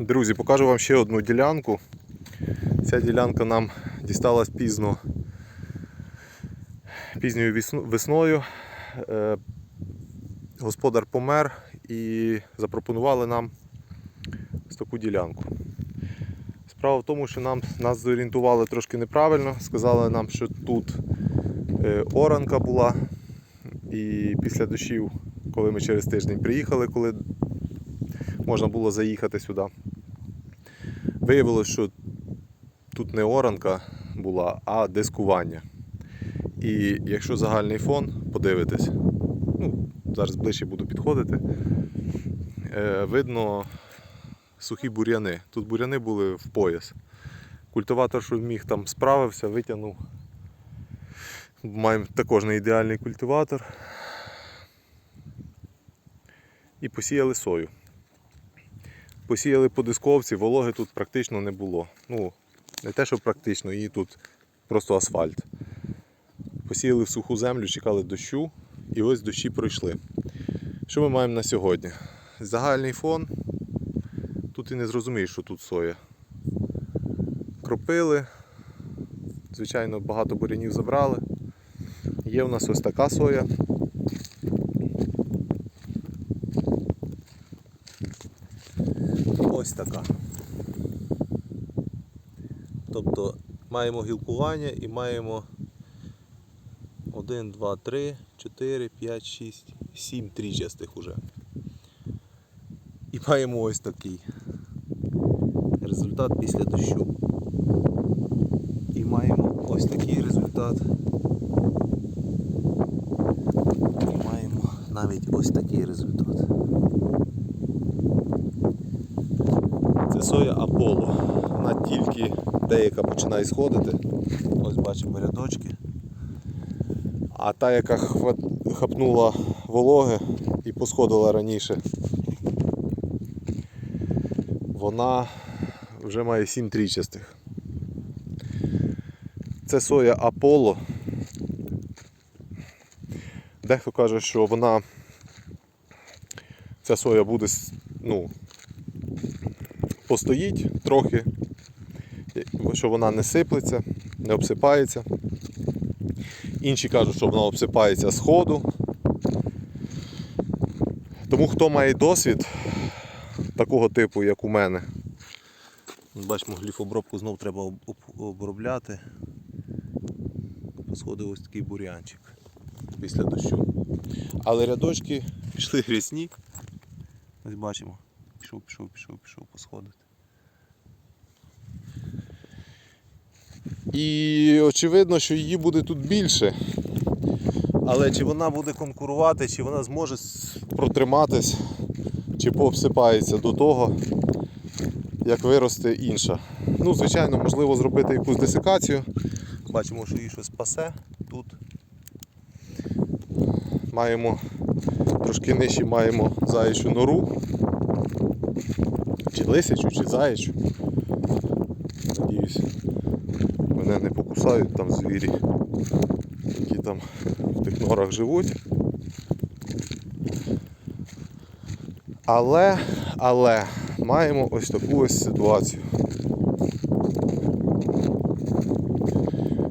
Друзі, покажу вам ще одну ділянку. Ця ділянка нам дісталась пізно, пізньою весною. Е, Господар помер і запропонували нам ось таку ділянку. Справа в тому, що нам, нас зорієнтували трошки неправильно. Сказали нам, що тут е, оранка була. І після дощів, коли ми через тиждень приїхали, коли можна було заїхати сюди, виявилося, що тут не оранка була, а дискування. І якщо загальний фон подивитись, ну, зараз ближче буду підходити, е, видно сухі бур'яни. Тут бур'яни були в пояс. Культиватор, що міг там справився, витягнув. Маємо також не ідеальний культиватор. І посіяли сою. Посіяли по дисковці, вологи тут практично не було. Ну, не те, що практично, її тут просто асфальт. Посіяли в суху землю, чекали дощу, і ось дощі пройшли. Що ми маємо на сьогодні? Загальний фон. Тут і не зрозумієш, що тут соя. Кропили. Звичайно, багато бурянів забрали. Є у нас ось така соя. Ось така. Тобто маємо гілкування і маємо 1, 2, 3, 4, 5, 6, 7 трічастих уже. І маємо ось такий результат після дощу. І маємо ось такий результат. І маємо навіть ось такий результат. Це соя Аполло. Вона тільки деяка починає сходити. Ось бачимо рядочки. А та, яка хапнула вологи і посходила раніше, вона вже має 7 трічастих. Це соя Аполло. Дехто каже, що вона ця соя буде ну, постоїть трохи, що вона не сиплеться, не обсипається. Інші кажуть, що вона обсипається з ходу. Тому хто має досвід такого типу, як у мене. Бачимо, гліфобробку знов треба об- об- обробляти. Посходив ось такий бурянчик після дощу. Але рядочки пішли грязні. Ось бачимо. Пішов, пішов, пішов, пішов посходити. І очевидно, що її буде тут більше. Але чи вона буде конкурувати, чи вона зможе протриматись, чи пообсипається до того, як виросте інша. Ну, звичайно, можливо зробити якусь десикацію. Бачимо, що її щось пасе тут. Маємо трошки нижче маємо заячу нору. Чи лисячу, чи заячу. Надіюсь, мене там звірі, які там в тих норах живуть. Але, але маємо ось таку ось ситуацію.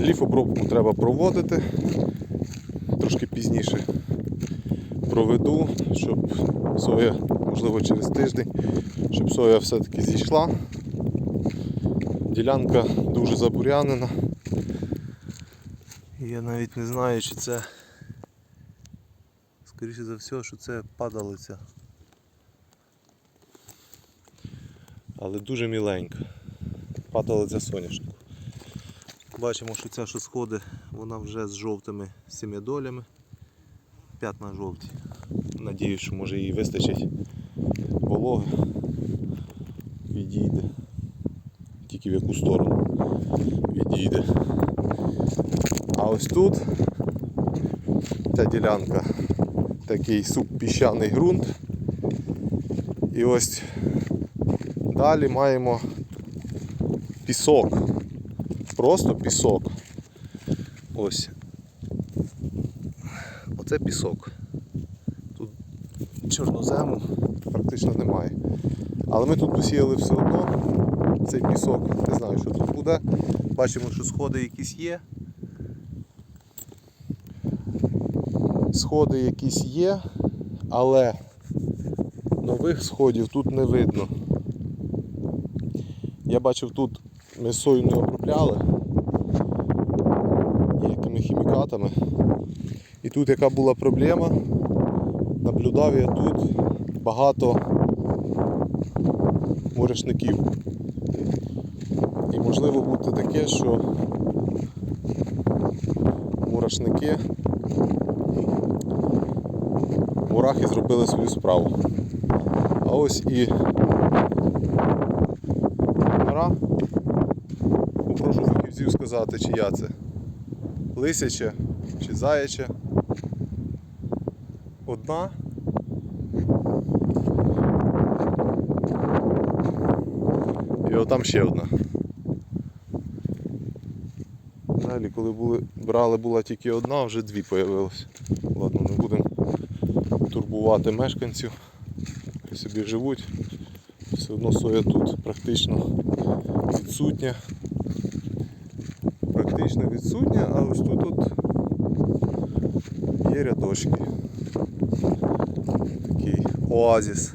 Ліфобробку треба проводити. Трошки пізніше проведу, щоб соя, можливо через тиждень, щоб соя все-таки зійшла. Ділянка дуже забурянена. Я навіть не знаю, чи це, скоріше за все, що це падалиця. Але дуже міленька. Падалиця соняшнику. Бачимо, що ця, що сходить, вона вже з жовтими сім'ядолями. П'ятна жовті. Надіюсь, що може їй вистачить вологи. Відійде. Тільки в яку сторону відійде. Ось тут ця ділянка такий субпіщаний ґрунт. І ось далі маємо пісок. Просто пісок. Ось. Оце пісок. Тут чорнозему практично немає. Але ми тут посіяли все одно цей пісок. Не знаю, що тут буде. Бачимо, що сходи якісь є. Сходи якісь є, але нових сходів тут не видно. Я бачив тут ми сою не обробляли ніякими хімікатами. І тут яка була проблема, наблюдав я тут багато мурашників. І можливо бути таке, що мурашники мурахи зробили свою справу. А ось і нора. Попрошу фахівців сказати, чия це. Лисяча чи заяча. Одна. І отам ще одна. Далі, коли були, брали, була тільки одна, вже дві з'явилось. Ладно, не будемо турбувати мешканців. Хай собі живуть. Все одно соя тут практично відсутня. Практично відсутня, а ось тут от є рядочки. Такий оазіс.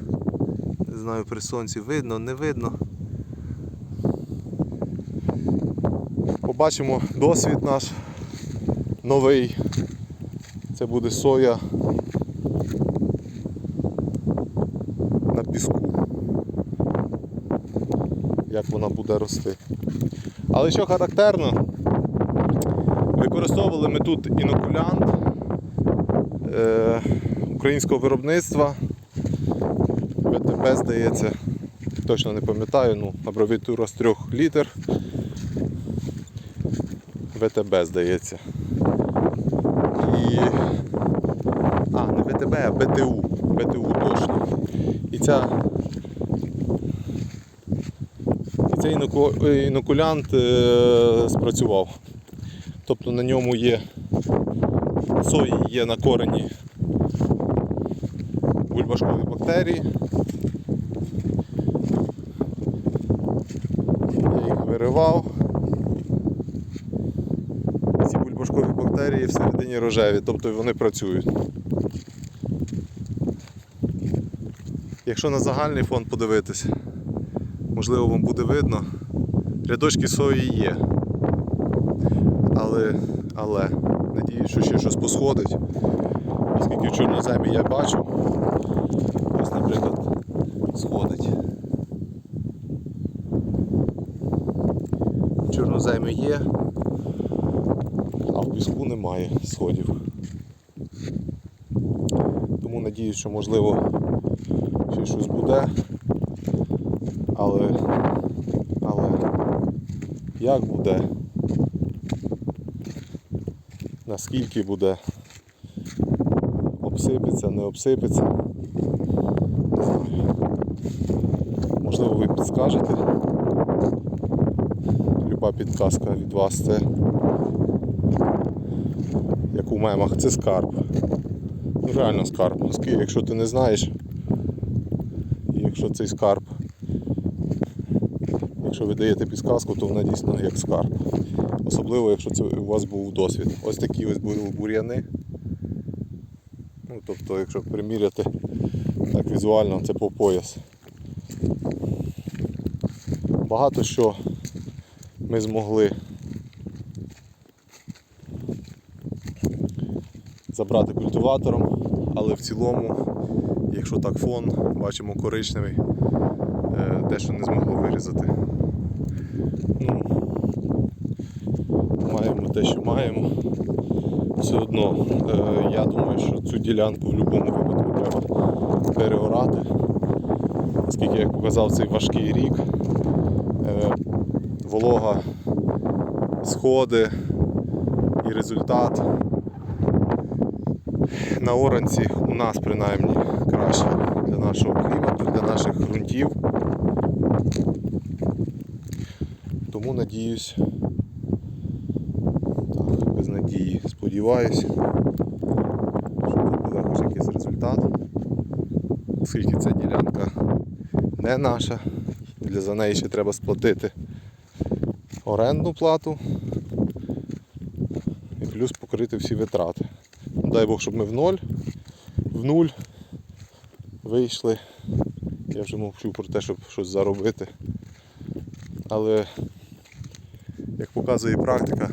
Не знаю, при сонці видно, не видно. Побачимо досвід наш новий. Це буде соя на піску. Як вона буде рости. Але що характерно, використовували ми тут інокулянт е, українського виробництва. ВТБ, здається, точно не пам'ятаю, ну, абревіатура з 3 літр. ВТБ, здається. І... А, не ВТБ, а БТУ. БТУ точно. І ця і цей е, інокулянт е, спрацював. Тобто на ньому є сої є на корені бульбашкові бактерії. Я їх виривав. Ці бульбашкові бактерії всередині рожеві, тобто вони працюють. Якщо на загальний фон подивитися, можливо вам буде видно, рядочки сої є. Але, але надіюсь, що ще щось посходить. Оскільки в чорноземі я бачу, ось, наприклад, сходить. Чорноземі є, а в піску немає сходів. Тому надіюсь, що можливо ще щось буде. Але, але як буде? Наскільки буде? Обсипеться, не обсипеться? Можливо ви підскажете? Люба підказка від вас це як у мемах, це скарб. Ну реально скарб. Якщо ти не знаєш, якщо цей скарб, якщо ви даєте підказку, то вона дійсно як скарб. Особливо, якщо це у вас був досвід. Ось такі ось були бур'яни. Ну, тобто, якщо приміряти так візуально, це по пояс. Багато що ми змогли забрати культиватором, але в цілому, якщо так фон, бачимо коричневий, е, дещо не змогло вирізати. Ну, маємо те, що маємо. Все одно, е, я думаю, що цю ділянку в будь-якому випадку треба переорати, оскільки, як показав цей важкий рік, е, волога, сходи і результат на оранці у нас принаймні краще для нашого клімату, для наших ґрунтів. Тому надіюсь, так, без надії сподіваюся, що тут буде хоч якийсь результат, оскільки ця ділянка не наша. Для за неї ще треба сплатити орендну плату і плюс покрити всі витрати. Дай Бог, щоб ми в ноль, в нуль вийшли. Я вже мовчу про те, щоб щось заробити. Але, як показує практика,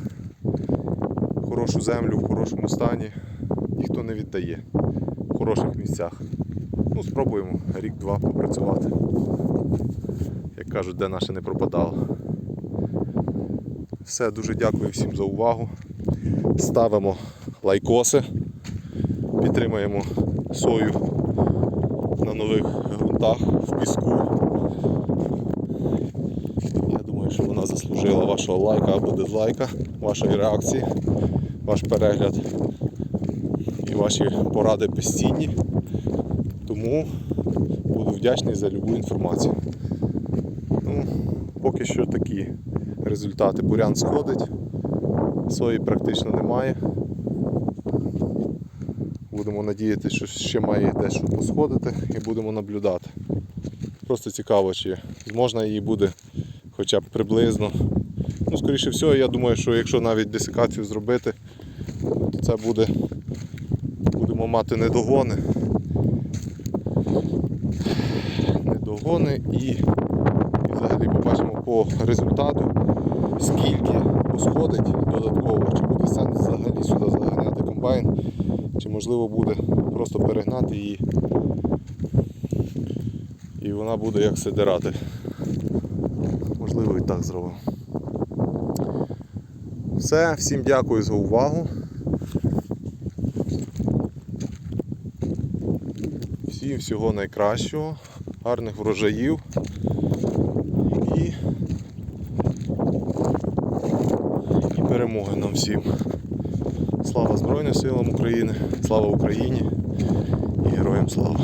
хорошу землю в хорошому стані ніхто не віддає в хороших місцях. Ну, спробуємо рік-два попрацювати. Як кажуть, де наше не пропадало. Все, дуже дякую всім за увагу. Ставимо лайкоси, підтримаємо сою на нових ґрунтах в піску. Я думаю, що вона заслужила вашого лайка або дизлайка, вашої реакції, ваш перегляд і ваші поради безцінні. Тому буду вдячний за любу інформацію. Ну, поки що такі результати. Бурян сходить, сої практично немає. Будемо надіятися, що ще має дещо посходити і будемо наблюдати. Просто цікаво, чи можна її буде хоча б приблизно. Ну, скоріше всього, я думаю, що якщо навіть десикацію зробити, то це буде, будемо мати недогони. Недогони і, і взагалі побачимо по результату, скільки посходить додатково, чи буде сенс взагалі сюди заганяти комбайн, чи можливо буде просто перегнати її і вона буде як сидирати. Так зробимо. Все, всім дякую за увагу. Всім всього найкращого, гарних врожаїв і, і перемоги нам всім. Слава Збройним силам України, слава Україні і героям слава!